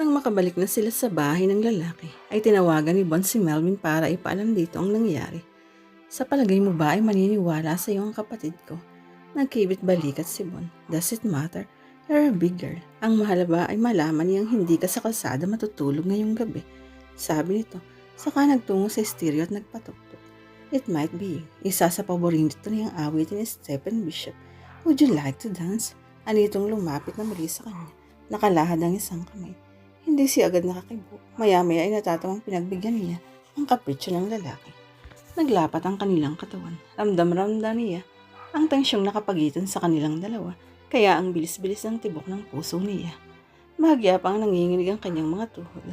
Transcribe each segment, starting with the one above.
Nang makabalik na sila sa bahay ng lalaki, ay tinawagan ni Bon si Melvin para ipaalam dito ang nangyari. Sa palagay mo ba ay maniniwala sa iyo ang kapatid ko? Nagkibit balikat si Bon. Does it matter? You're a big girl. Ang mahal ba ay malaman niyang hindi ka sa kalsada matutulog ngayong gabi. Sabi nito, saka nagtungo sa stereo at nagpatuktok. It might be, isa sa paborito niyang awit ni Stephen Bishop. Would you like to dance? Anitong lumapit na muli sa kanya. Nakalahad ang isang kamay. Hindi siya agad nakakibo. Maya-maya ay natatawang pinagbigyan niya ang kapritsyo ng lalaki. Naglapat ang kanilang katawan. Ramdam-ramdam niya ang tensyong nakapagitan sa kanilang dalawa, kaya ang bilis-bilis ng tibok ng puso niya. Mahagya pa ang nanginginig ang kanyang mga tuhod.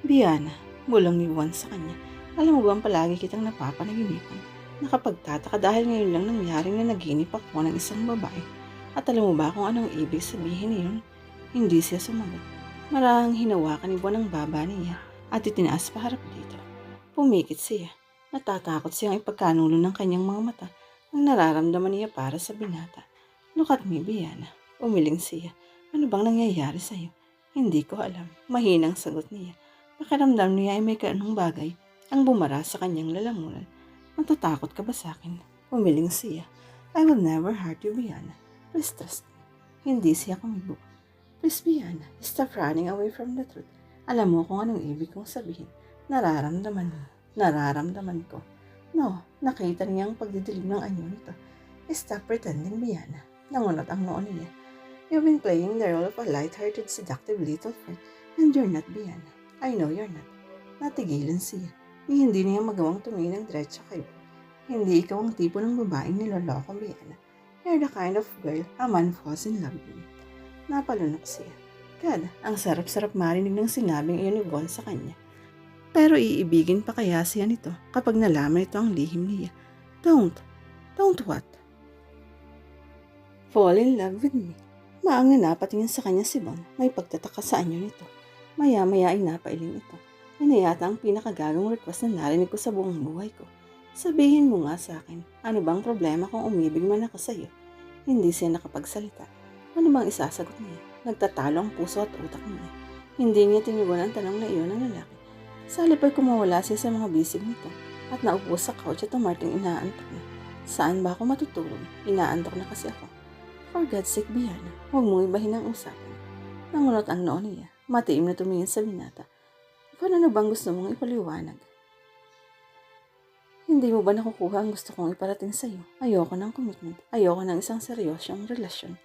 Biana, bulong ni Juan sa kanya. Alam mo ba ang palagi kitang napapanaginipan? Nakapagtataka dahil ngayon lang nangyari na naginip ako ng isang babae. At alam mo ba kung anong ibig sabihin niyon? Hindi siya sumagot. Marahang hinawakan ni Juan ang baba niya at itinaas pa harap dito. Pumikit siya. Natatakot siyang ipagkanulo ng kanyang mga mata ang nararamdaman niya para sa binata. Look at me, Biana. Umiling siya. Ano bang nangyayari sa'yo? Hindi ko alam. Mahinang sagot niya. Pakiramdam niya ay may kanong bagay ang bumara sa kanyang lalamunan. Matatakot ka ba sa akin? Umiling siya. I will never hurt you, Biana. Please trust me. Hindi siya kumibo. Please, Biana, stop running away from the truth. Alam mo kung anong ibig kong sabihin. Nararamdaman mo. Nararamdaman ko. No, nakita niya ang pagdidilim ng anyo nito. Stop pretending, Biana. Nangunot ang noo niya. You've been playing the role of a light-hearted, seductive little friend, and you're not Biana. I know you're not. Natigilan siya. Ni hindi niya magawang tumingin ng diretso kay. Hindi ikaw ang tipo ng babaeng niloloko, Biana. You're the kind of girl a man falls in love with. Napalunok siya. God, ang sarap-sarap marinig ng sinabing iyon ni Bon sa kanya. Pero iibigin pa kaya siya nito kapag nalaman ito ang lihim niya. Don't. Don't what? Fall in love with me. Maang na napatingin sa kanya si Bon. May pagtataka sa anyo nito. Maya-maya ay napailing ito. Yan na yata ang pinakagagong request na narinig ko sa buong buhay ko. Sabihin mo nga sa akin, ano bang problema kung umibig man ako sa iyo? Hindi siya nakapagsalita. Ano bang isasagot niya? Nagtatalo ang puso at utak niya. Hindi niya tinugon ang tanong na iyon ng lalaki. Sa halip ay kumawala siya sa mga bisig nito at naupo sa couch at umarting inaantok na. Saan ba ako matutulog? Inaantok na kasi ako. For God's sake, Biana, huwag mong ibahin ang usapan. Nangunot ang noo niya. Matiim na tumingin sa binata. Kung ano bang gusto mong ipaliwanag? Hindi mo ba nakukuha ang gusto kong iparating sa iyo? Ayoko ng commitment. Ayoko ng isang seryosyong relasyon.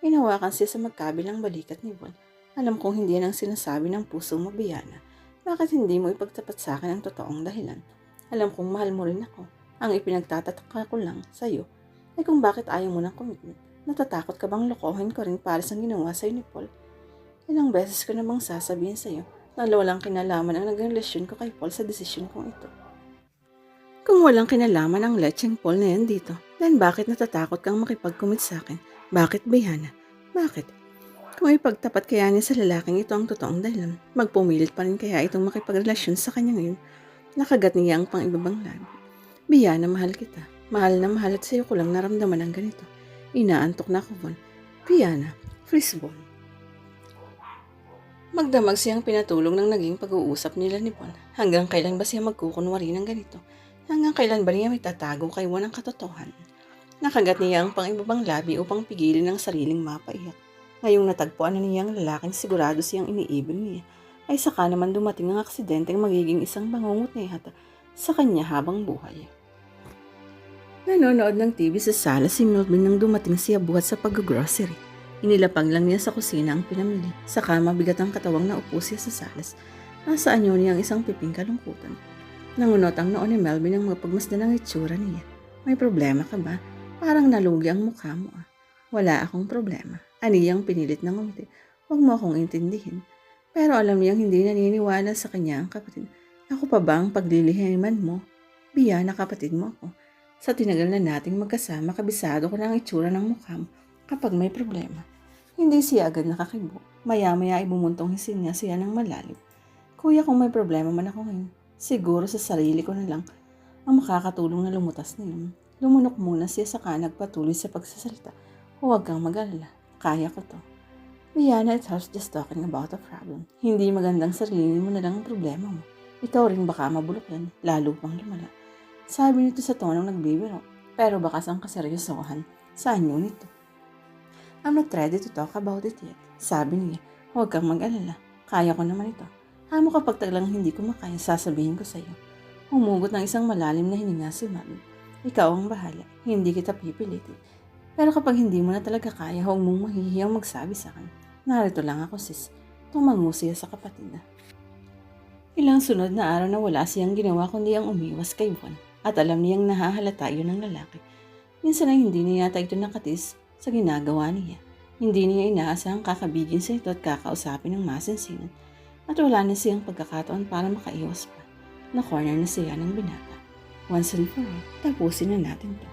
Inawakan siya sa magkabilang balikat ni Bon. Alam kong hindi yan sinasabi ng puso mo, Biana. Bakit hindi mo ipagtapat sa akin ang totoong dahilan? Alam kong mahal mo rin ako. Ang ipinagtatataka ko lang sa iyo ay kung bakit ayaw mo ng commitment. Natatakot ka bang lokohin ko rin para sa ginawa sa'yo ni Paul? Ilang beses ko namang sasabihin sa iyo na walang kinalaman ang naging relasyon ko kay Paul sa desisyon kong ito. Kung walang kinalaman ang lecheng Paul na yan dito, then bakit natatakot kang makipag-commit sa akin? Bakit, Bayana? Bakit? Kung ipagtapat kaya niya sa lalaking ito ang totoong dahilan, magpumilit pa rin kaya itong makipagrelasyon sa kanya ngayon. Nakagat niya ang pang ibabang labi. Biyana, mahal kita. Mahal na mahal at sa'yo ko lang naramdaman ang ganito. Inaantok na ako, Bon. Biyana, freeze, Bon. Magdamag siyang pinatulong ng naging pag-uusap nila ni Bon. Hanggang kailan ba siya magkukunwari ng ganito? Hanggang kailan ba niya may tatago kay Juan ang katotohanan? Nakagat niya ang pang-ibabang labi upang pigilin ang sariling mapaiyak. Ngayong natagpuan na niya ang lalaking sigurado siyang iniibig niya, ay saka naman dumating ang aksidenteng magiging isang bangungot na yata sa kanya habang buhay. Nanonood ng TV sa sala si Melvin nang dumating siya buhat sa pag-grocery. Inilapag lang niya sa kusina ang pinamili. Saka mabigat ang katawang naupo siya sa salas. Nasa anyo niya ang isang piping kalungkutan. Nangunot ang noo ni Melvin ang mapagmasdan ng itsura niya. May problema ka ba? Parang nalugi ang mukha mo ah. Wala akong problema. Aniyang pinilit ng ngumiti. Huwag mo akong intindihin. Pero alam niyang hindi naniniwala sa kanya ang kapatid. Ako pa ba ang paglilihiman mo? Biya na kapatid mo ako. Sa tinagal na nating magkasama, kabisado ko na ang itsura ng mukha mo kapag may problema. Hindi siya agad nakakibo. Maya-maya ay bumuntong hisin niya siya ng malalim. Kuya, kung may problema man ako ngayon, siguro sa sarili ko na lang ang makakatulong na lumutas na yun. Lumunok muna siya saka nagpatuloy sa pagsasalita. Huwag kang mag-alala. Kaya ko to. Rihanna, it's us just talking about a problem. Hindi magandang sarili mo na lang ang problema mo. Ikaw rin baka mabulok yan, lalo pang lumala. Sabi nito sa tonong nagbibiro, pero baka sang kaseryosohan sa anyo nito. I'm not ready to talk about it yet. Sabi niya, huwag kang mag-alala. Kaya ko naman ito. Hamo kapag taglang hindi ko makaya, sasabihin ko sa iyo. Humugot ng isang malalim na hininga si Mami. Ikaw ang bahala. Hindi kita pipilitin. Pero kapag hindi mo na talaga kaya, huwag mong mahihiyang magsabi sa akin. Narito lang ako sis. Tumango siya sa kapatid na. Ilang sunod na araw na wala siyang ginawa kundi ang umiwas kay Juan at alam niyang nahahalata yun ng lalaki. Minsan ay hindi niya yata ito nakatis sa ginagawa niya. Hindi niya inaasahang kakabigin sa ito at kakausapin ng masinsinan at wala na siyang pagkakataon para makaiwas pa. Na corner na siya ng binata. Once and for all, tapusin na natin to.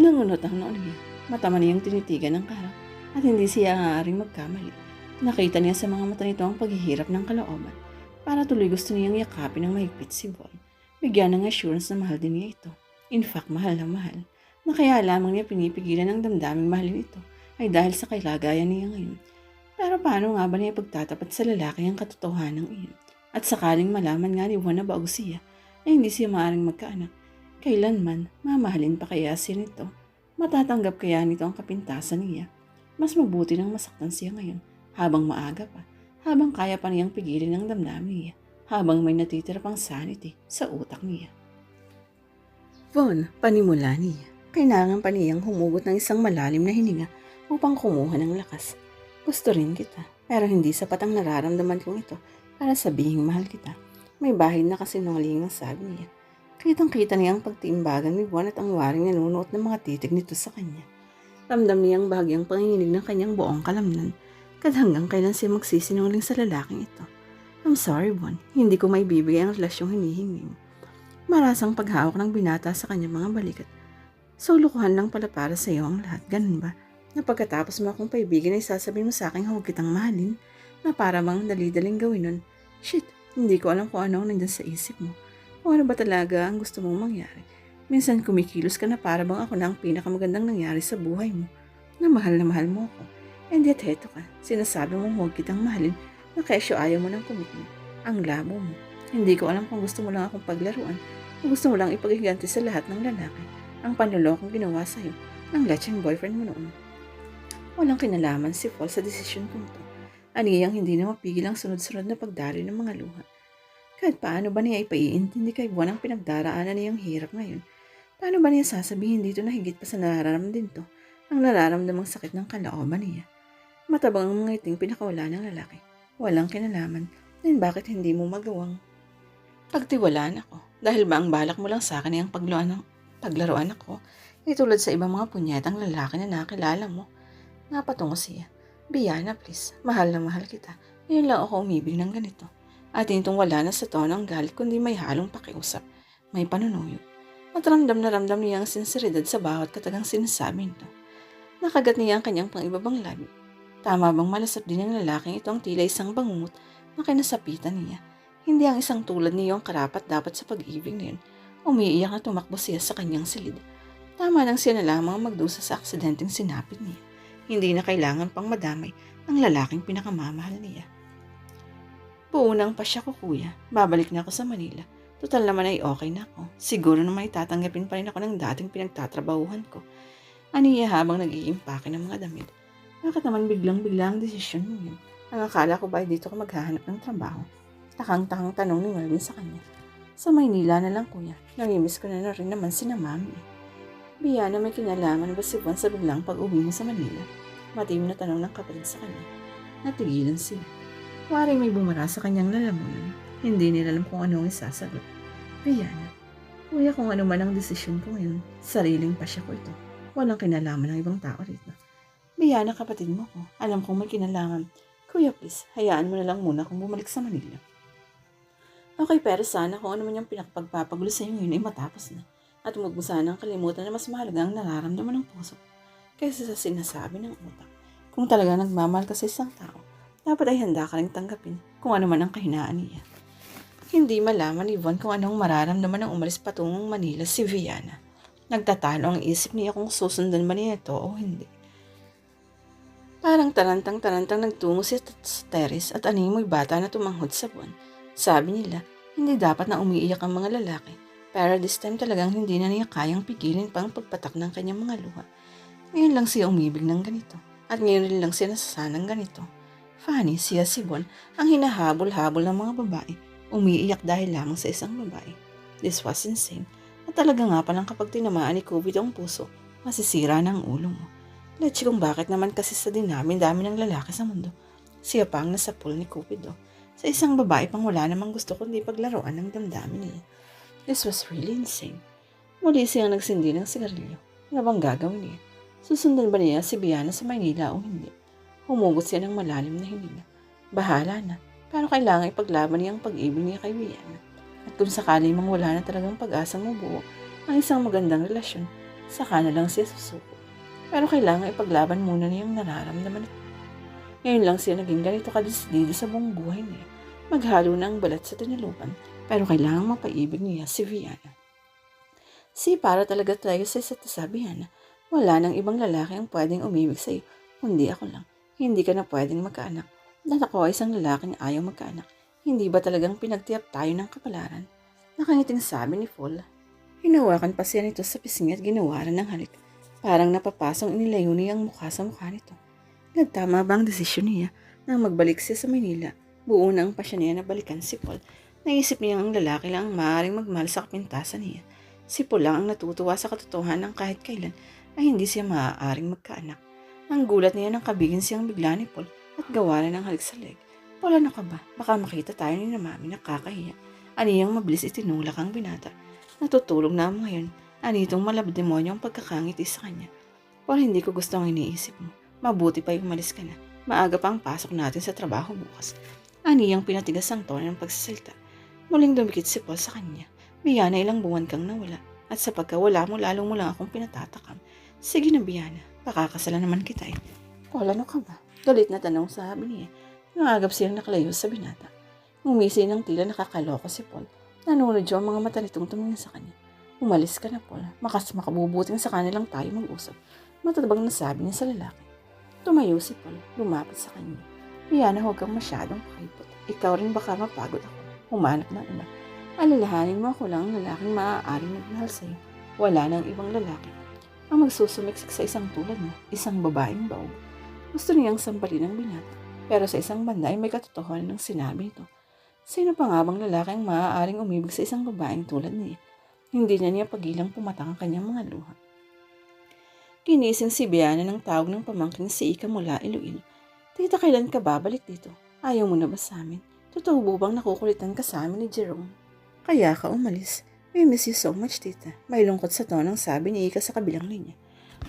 Nangunot ang noon niya. Matama niyang tinitigan ng karap at hindi siya aaaring magkamali. Nakita niya sa mga mata nito ang paghihirap ng kalooban. Para tuloy gusto niyang yakapin ng mahigpit si Von. Bigyan ng assurance na mahal din niya ito. In fact, mahal na mahal. Na kaya lamang niya pinipigilan ng damdaming mahalin ito ay dahil sa kalagayan niya ngayon. Pero paano nga ba niya pagtatapat sa lalaki ang katotohanan ng iyon? At sakaling malaman nga ni Juan na bago siya, ay hindi siya maaaring magkaanak. Kailanman, mamahalin pa kaya siya nito? Matatanggap kaya nito ang kapintasan niya? Mas mabuti nang masaktan siya ngayon, habang maaga pa, habang kaya pa niyang pigilin ang damdamin niya, habang may natitira pang sanity sa utak niya. Von, panimula niya. Kailangan pa niyang humugot ng isang malalim na hininga upang kumuha ng lakas. Gusto rin kita, pero hindi sapat ang nararamdaman kong ito para sabihing mahal kita. May bahid na kasinungaling ang sabi niya. Kitang-kita niya ang pagtiimbagan ni Juan at ang waring nanunuot ng mga titig nito sa kanya. Ramdam niya ang bahagyang panginginig ng kanyang buong kalamnan. Kad hanggang kailan siya magsisinungaling sa lalaking ito. I'm sorry, Juan. Hindi ko may bibigay ang relasyong hinihingi mo. Marasang paghawak ng binata sa kanyang mga balikat. So, lukuhan lang pala para sa iyo ang lahat. Ganun ba? Na pagkatapos mo akong paibigan ay sasabihin mo sa akin huwag kitang mahalin na para mang dali-daling gawin nun. Shit, hindi ko alam kung ano ang nandyan sa isip mo. Kung ano ba talaga ang gusto mong mangyari. Minsan kumikilos ka na para bang ako na ang pinakamagandang nangyari sa buhay mo. Na mahal na mahal mo ako. And yet, heto ka. Sinasabi mo huwag kitang mahalin na kesyo ayaw mo ng commitment. Ang labo mo. Hindi ko alam kung gusto mo lang akong paglaruan o gusto mo lang ipaghiganti sa lahat ng lalaki ang panlolokong ginawa sa'yo ng latching boyfriend mo noon. Walang kinalaman si Paul sa desisyon kong to. Aniyang hindi na mapigil ang sunod-sunod na pagdari ng mga luha. Kahit paano ba niya ipaiintindi kay Buwan ang pinagdaraanan niyang hirap ngayon? Paano ba niya sasabihin dito na higit pa sa nararamdaman din to ang nararamdamang sakit ng kalooban niya? Matabang ang mga iting pinakawala ng lalaki. Walang kinalaman. Then bakit hindi mo magawang pagtiwalaan ako? Dahil ba ang balak mo lang sa akin ay ang paglaruan, ng, paglaruan ako? Eh tulad sa ibang mga punyatang lalaki na nakilala mo. Napatungo siya. Biyana, please. Mahal na mahal kita. Ngayon lang ako umibig ng ganito. At itong wala na sa tono ang galit kundi may halong pakiusap. May panunuyo. At na ramdam niya ang sinseridad sa bawat katagang sinasabi nito. Nakagat niya ang kanyang pangibabang labi. Tama bang malasap din ng lalaking ito ang tila isang bangungot na kinasapitan niya. Hindi ang isang tulad niyo ang karapat dapat sa pag-ibig niyon. Umiiyak na tumakbo siya sa kanyang silid. Tama lang siya na lamang magdusa sa aksidenteng sinapit niya. Hindi na kailangan pang madamay ang lalaking pinakamamahal niya. Puunang pa siya ko kuya. Babalik na ako sa Manila. Total naman ay okay na ako. Siguro na may tatanggapin pa rin ako ng dating pinagtatrabahuhan ko. Aniya habang nag-iimpake ng mga damit. Bakit naman biglang-bigla ang desisyon mo yun? Ang akala ko ba ay dito ka maghahanap ng trabaho? Takang-takang tanong ni Melvin sa kanya. Sa Maynila na lang kuya. Namimiss ko na, na rin naman si na mami. Biya na may kinalaman ba si Juan sa biglang pag-uwi mo sa Manila? Matim na tanong ng kapatid sa kanya. Natigilan siya. Waring may bumara sa kanyang lalamunan. Hindi nila alam kung ano ang isasagot. Rihanna, kuya kung ano man ang desisyon ko ngayon, sariling pasya ko ito. Walang kinalaman ng ibang tao rito. Rihanna, kapatid mo ko. Alam kong may kinalaman. Kuya, please, hayaan mo na lang muna kung bumalik sa Manila. Okay, pero sana kung ano man yung pinakapagpapagulo sa iyo ngayon ay matapos na. At huwag mo sanang kalimutan na mas mahalaga ang nararamdaman ng puso kaysa sa sinasabi ng utak. Kung talaga nagmamahal ka sa isang tao, dapat ay handa ka rin tanggapin kung ano man ang kahinaan niya. Hindi malaman ni Von kung anong mararamdaman ng umalis patungong Manila si Viana. Nagtatalo ang isip niya kung susundan ba niya ito o hindi. Parang tarantang-tarantang nagtungo t- sa terrace at animoy bata na tumanghod sa buwan. Sabi nila, hindi dapat na umiiyak ang mga lalaki. Pero this time talagang hindi na niya kayang pigilin pang pagpatak ng kanyang mga luha. Ngayon lang siya umibig ng ganito. At ngayon rin lang siya nasasanang ganito. Funny, siya si Bon ang hinahabol-habol ng mga babae. Umiiyak dahil lamang sa isang babae. This was insane. At talaga nga palang kapag tinamaan ni COVID ang puso, masisira na ulo mo. Let's kung bakit naman kasi sa dinami-dami ng lalaki sa mundo. Siya pa ang nasa pool ni Cupido. Sa isang babae pang wala namang gusto kundi paglaruan ng damdamin niya. This was really insane. Muli siyang nagsindi ng sigarilyo. Ano bang gagawin niya? Susundan ba niya si Biana sa Maynila o hindi? Humugot siya ng malalim na hininga. Bahala na. Pero kailangan ipaglaban niya ang pag-ibig niya kay Biana. At kung sakali mang wala na talagang pag-asang mabuo ang isang magandang relasyon, saka na lang siya susuko. Pero kailangan ipaglaban muna niya ang nararamdaman ito. Ngayon lang siya naging ganito kadesidido sa buong buhay niya. Maghalo na ang balat sa tinalupan, pero kailangan mapaibig niya si Viana. Si para talaga tayo sa isa't isa, Viana. Wala nang ibang lalaki ang pwedeng umibig sa'yo, kundi ako lang. Hindi ka na pwedeng magkaanak. Dahil ako ay isang lalaking ayaw magkaanak. Hindi ba talagang pinagtiyap tayo ng kapalaran? Nakangiting sabi ni Paul. Hinawakan pa siya nito sa pisngi at ginawaran ng halik. Parang napapasong inilayo niya ang mukha sa mukha nito. Nagtama ba ang desisyon niya nang magbalik siya sa Manila? Buo na ang pasya niya na balikan si Paul. Naisip niya ang lalaki lang ang maaaring magmahal sa kapintasan niya. Si Paul lang ang natutuwa sa katotohanan ng kahit kailan ay hindi siya maaaring magkaanak. Ang gulat niya nang kabigin siyang bigla ni Paul at gawaran ng halik sa leg. Paul, ano ka ba? Baka makita tayo ni na mami na kakahiya. Aniyang mabilis itinulak ang binata. Natutulog na mo ngayon. Anitong malabdemonyo ang pagkakangiti sa kanya. Paul, hindi ko gusto ang iniisip mo. Mabuti pa yung umalis ka na. Maaga pa ang pasok natin sa trabaho bukas. Aniyang pinatigas ang tono ng pagsasalita. Muling dumikit si Paul sa kanya. Biyana, ilang buwan kang nawala. At sa pagkawala mo, lalo mo lang akong pinatatakam. Sige na, Biyana. Pakakasalan naman kita eh. Paul, ano ka ba? Galit na tanong sabi niya. Nangagap siyang nakalayo sa binata. Umisi ng tila nakakaloko si Paul. Nanunod ang mga mata nitong tumingin sa kanya. Umalis ka na, Paul. Makas makabubuting sa kanilang tayo mag-usap. Matatabang nasabi niya sa lalaki. Tumayo si Paul. Lumapit sa kanya. Biyana, huwag kang masyadong pakipot. Ikaw rin baka mapagod ako. Humanap ng iba. Alalahanin mo ako lang ang lalaking maaaring magmahal sa'yo. Wala nang ibang lalaki. Ang magsusumiksik sa isang tulad mo, isang babaeng baog. Gusto niyang sampalin ang binata. Pero sa isang banda ay may katotohanan ng sinabi ito. Sino pa nga bang lalaki ang maaaring umibig sa isang babaeng tulad niya? Hindi na niya pagilang pumatang ang kanyang mga luha. Ginising si Biana ng tawag ng pamangkin si Ika mula Iloilo. Tita, kailan ka babalik dito? Ayaw mo na ba sa amin? Totoo ba bang nakukulitan ka sa amin ni Jerome? Kaya ka umalis. We miss you so much, tita. May lungkot sa tonang sabi ni Ika sa kabilang linya.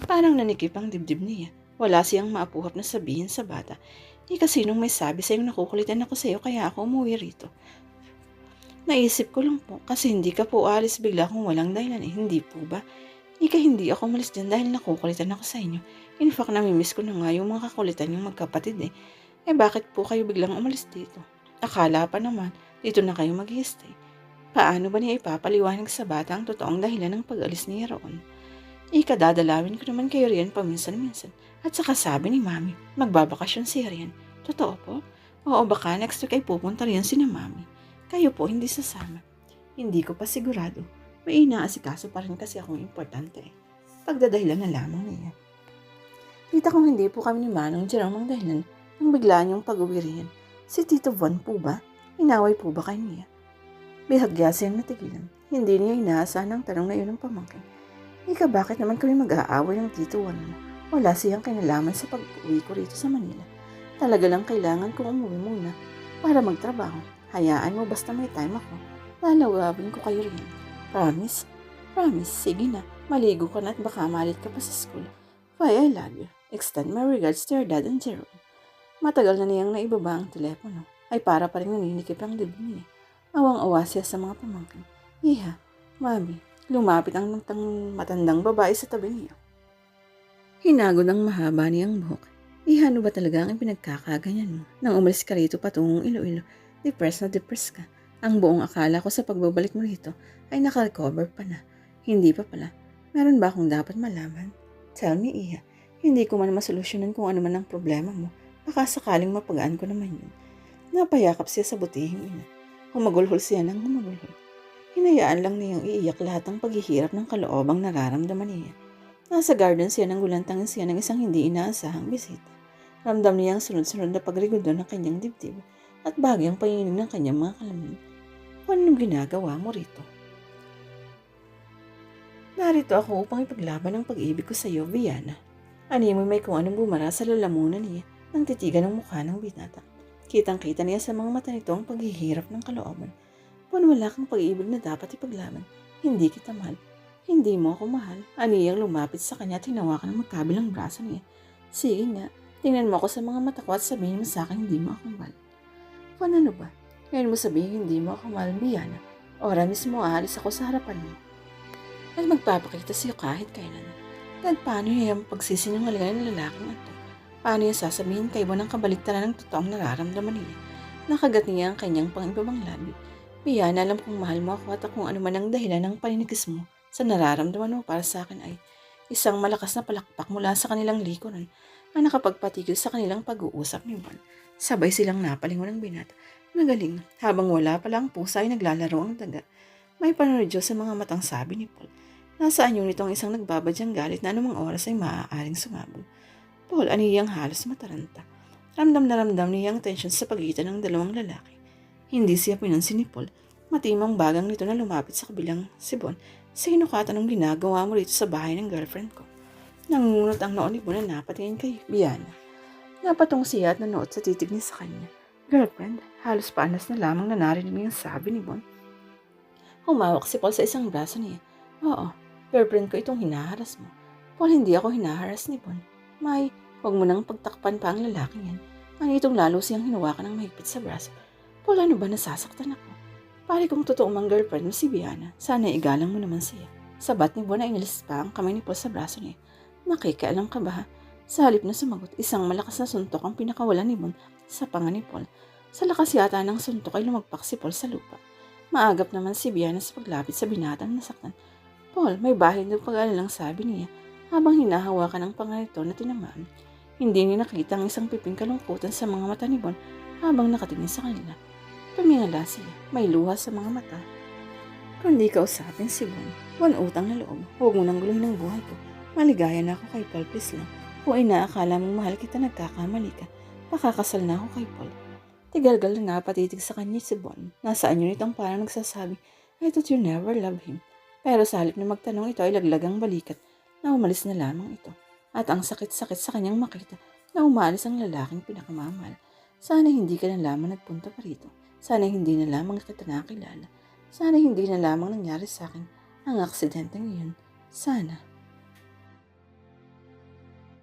Parang nanikip ang dibdib niya. Wala siyang maapuhap na sabihin sa bata. Ika sinong may sabi sa'yo nakukulitan ako sa'yo kaya ako umuwi rito. Naisip ko lang po kasi hindi ka po alis bigla kung walang dahilan eh. Hindi po ba? Ika hindi ako umalis dyan dahil nakukulitan ako sa inyo. In fact, namimiss ko na nga yung mga kakulitan yung magkapatid eh. Eh bakit po kayo biglang umalis dito? Akala pa naman, dito na kayo mag stay Paano ba niya ipapaliwanag sa bata ang totoong dahilan ng pag-alis niya roon? Ika dadalawin ko naman kayo riyan paminsan-minsan. At saka sabi ni Mami, magbabakasyon siya riyan. Totoo po? Oo baka next week ay pupunta riyan si na Mami. Kayo po hindi sasama. Hindi ko pa sigurado. May inaasikaso pa rin kasi akong importante. Pagdadahilan na lamang niya. Tita kung hindi po kami ni Manong Jerome ang dahilan ng biglaan yung pag-uwi riyan. Si Tito Von po ba? Inaway po ba kayo niya? Bihagya siyang natigilan. Hindi niya inaasahan ang tanong na yun ng pamangkin. Ika, bakit naman kami mag-aaway ng Tito Juan mo? Wala siyang kinalaman sa pag-uwi ko rito sa Manila. Talaga lang kailangan kong umuwi muna para magtrabaho. Hayaan mo basta may time ako. Lalawabin ko kayo rin. Promise? Promise, sige na. Maligo ka na at baka malit ka pa sa school. Why, I love you. Extend my regards to your dad and Jerome. Matagal na niyang naibaba ang telepono. Ay para pa rin naninikip ang dibdib niya. Awang-awa siya sa mga pamangkin. Iha, mami, lumapit ang matandang babae sa tabi niya. Hinago ng mahaba niyang buhok. Iha, ano ba talaga ang pinagkakaganyan mo? Nang umalis ka rito patungong Iloilo, depressed na depressed ka. Ang buong akala ko sa pagbabalik mo rito ay nakarecover pa na. Hindi pa pala. Meron ba akong dapat malaman? Tell me, Iha. Hindi ko man masolusyonan kung ano man ang problema mo. Baka sakaling mapagaan ko naman yun. Napayakap siya sa butihing ina. Humagulhol siya ng humagulhol. Hinayaan lang niyang iiyak lahat ng paghihirap ng kaloobang nararamdaman niya. Nasa garden siya nang gulantangin siya ng isang hindi inaasahang bisita. Ramdam niya ang sunod-sunod na pagrigodo ng kanyang dibdib at bagyang panginig ng kanyang mga kalamin. Anong ginagawa mo rito? Narito ako upang ipaglaban ang pag-ibig ko sa iyo, Viana. Ani may kung anong bumara sa lalamunan niya nang titigan ng mukha ng binata. Kitang-kita niya sa mga mata nito ang paghihirap ng kalooban. Kung wala kang pag-ibig na dapat ipaglaban, hindi kita mahal. Hindi mo ako mahal. Aniyang lumapit sa kanya at hinawakan ng magkabilang braso niya. Sige nga, tingnan mo ako sa mga mata ko at sabihin mo sa akin hindi mo ako mahal. Kung ano ba? Ngayon mo sabihin hindi mo ako mahal, Biana. Ora mismo aalis ako sa harapan mo. At magpapakita sa'yo kahit kailan. At paano niya yung pagsisinungalingan ng lalaking ito? Paano niya sasabihin kay ng kabaliktaran ng totoong nararamdaman niya? Nakagat niya ang kanyang pangibabang labi. Biana, alam kong mahal mo ako at kung ano man ang dahilan ng paninigis mo sa nararamdaman mo para sa akin ay isang malakas na palakpak mula sa kanilang likuran na nakapagpatigil sa kanilang pag-uusap ni Juan. Sabay silang napalingon ng binata. Magaling, habang wala pa lang pusa ay naglalaro ang daga. May panunod sa mga matang sabi ni Paul. Nasaan yung nitong isang nagbabadyang galit na anumang oras ay maaaring sumabog. Paul, aniyang halos mataranta. Ramdam na ramdam niya ang tensyon sa pagitan ng dalawang lalaki. Hindi siya pinansin ni Paul. Matimang bagang nito na lumapit sa kabilang sibon. Sino ka tanong ginagawa mo rito sa bahay ng girlfriend ko? Nangungunot ang noon ni Bon na napatingin kay Biana. Napatong siya at nanood sa titig niya sa kanya. Girlfriend, halos paanas na lamang na narinig niya sabi ni Bon. Humawak si Paul sa isang braso niya. Oo, girlfriend ko itong hinaharas mo. Paul, hindi ako hinaharas ni Bon. May, huwag mo nang pagtakpan pa ang lalaking yan. Ang itong lalo siyang hinawakan ng mahigpit sa braso. Paul, ano ba nasasaktan ako? Pare kung totoo mang girlfriend mo si Biana, sana igalang mo naman siya. Sabat ni Bon ay inalis pa ang kamay ni Paul sa braso niya. Nakikialam ka ba? Sa halip na sumagot, isang malakas na suntok ang pinakawalan ni Bon sa panga ni Paul. Sa lakas yata ng suntok ay lumagpak si Paul sa lupa. Maagap naman si Biana sa paglapit sa binatang nasaktan. Paul, may bahid ng pag-alalang sabi niya habang hinahawakan ang panga nito na tinamaan. Hindi niya nakita ang isang piping kalungkutan sa mga mata ni Bon habang nakatingin sa kanila. Tumingala siya, may luha sa mga mata. Kung di ka usapin si Bon, Bon utang na loob, huwag mo nang guluhin ang buhay ko. Maligaya na ako kay Paul, please lang. Kung inaakala mong mahal kita, nagkakamali ka. Pakakasal na ako kay Paul. Tigalgal na napatitig sa kanya si Bon. Nasaan yun itong parang nagsasabi, I thought you never love him. Pero sa halip na magtanong ito ay laglagang balikat na umalis na lamang ito. At ang sakit-sakit sa kanyang makita na umalis ang lalaking pinakamamahal. Sana hindi ka na lamang nagpunta pa rito. Sana hindi na lamang kita nakilala. Sana hindi na lamang nangyari sa akin ang aksidente ngayon. Sana.